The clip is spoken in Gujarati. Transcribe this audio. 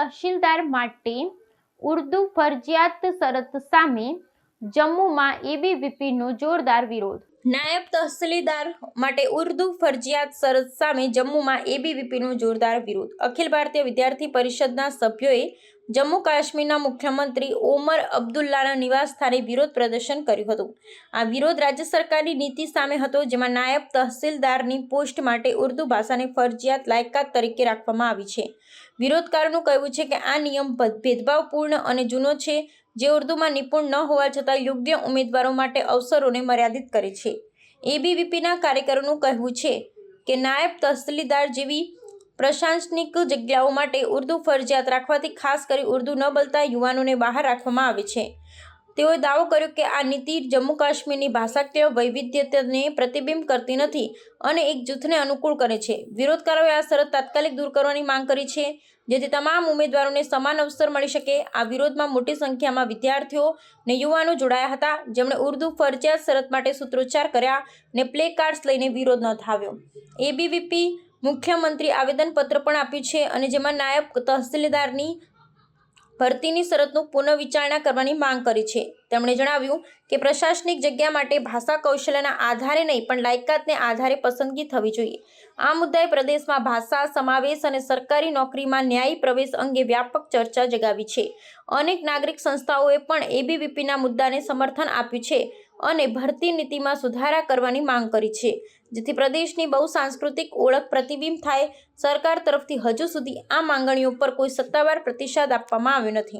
તહસીલદાર માટે ઉર્દુ ફરજિયાત શરત સામે જમ્મુમાં એબીવીપીનો જોરદાર વિરોધ. નાયબ તહસીલદાર માટે ઉર્દુ ફરજિયાત શરત સામે જમ્મુમાં એબીવીપીનો જોરદાર વિરોધ. અખિલ ભારતીય વિદ્યાર્થી પરિષદના સભ્યોએ જમ્મુ કાશ્મીરના મુખ્યમંત્રી ઓમર અબ્દુલ્લાના નિવાસસ્થાને વિરોધ પ્રદર્શન કર્યું હતું. આ વિરોધ રાજ્ય સરકારની નીતિ સામે હતો, જેમાં નાયબ તહસીલદારની પોસ્ટ માટે ઉર્દુ ભાષાને ફરજિયાત લાયકાત તરીકે રાખવામાં આવી છે. વિરોધકારોનું કહેવું છે કે આ નિયમ ભેદભાવપૂર્ણ અને જૂનો છે. જે ઉર્દુમાં નિપુણ ન હોવા છતાં યોગ્ય ઉમેદવારો માટે અવસરોને મર્યાદિત કરે છે. એબીવીપીના કાર્યકરોનું કહેવું છે કે નાયબ તહસીલદાર જેવી પ્રશાસનિક જગ્યાઓ માટે ઉર્દુ ફરજિયાત રાખવાથી ખાસ કરી ઉર્દુ ન બોલતા યુવાનોને બહાર રાખવામાં આવે છે. તેઓએ દાવો કર્યો કે આ નીતિ જમ્મુ કાશ્મીરની ભાષાકીય વૈવિધ્યતાને પ્રતિબિંબ કરતી નથી અને એક જૂથને અનુકૂળ કરે છે. વિરોધકારોએ આ શરત તાત્કાલિક દૂર કરવાની માંગ કરી છે, જેથી તમામ ઉમેદવારોને સમાન અવસર મળી શકે. આ વિરોધમાં મોટી સંખ્યામાં વિદ્યાર્થીઓ ને યુવાનો જોડાયા હતા. જેમણે ઉર્દુ, ફરજિયાત શરત માટે સૂત્રોચ્ચાર કર્યા ને પ્લે કાર્ડ્સ લઈને વિરોધ નોંધાવ્યો. એબીવીપી મુખ્યમંત્રી આવેદનપત્ર પણ આપ્યું છે અને જેમાં નાયબ તહસીલદારની ભરતીની શરતનું પુનઃવિચારણા કરવાની માંગ કરી છે. તેમણે જણાવ્યું કે પ્રશાસનિક જગ્યા માટે ભાષા કૌશલ્યના આધારે નહીં, પણ લાયકાતને આધારે પસંદગી થવી જોઈએ. આ મુદ્દાએ પ્રદેશમાં ભાષા, સમાવેશ અને સરકારી નોકરીમાં ન્યાયી પ્રવેશ અંગે વ્યાપક ચર્ચા જગાવી છે. અનેક નાગરિક સંસ્થાઓએ પણ એબીવીપીના મુદ્દાને સમર્થન આપ્યું છે અને ભરતી નીતિમાં સુધારા કરવાની માંગ કરી છે. જેથી પ્રદેશની બહુ સાંસ્કૃતિક ઓળખ પ્રતિબિંબ થાય સરકાર તરફથી હજુ સુધી આ માંગણીઓ પર કોઈ સત્તાવાર પ્રતિસાદ આપવામાં આવ્યો નથી.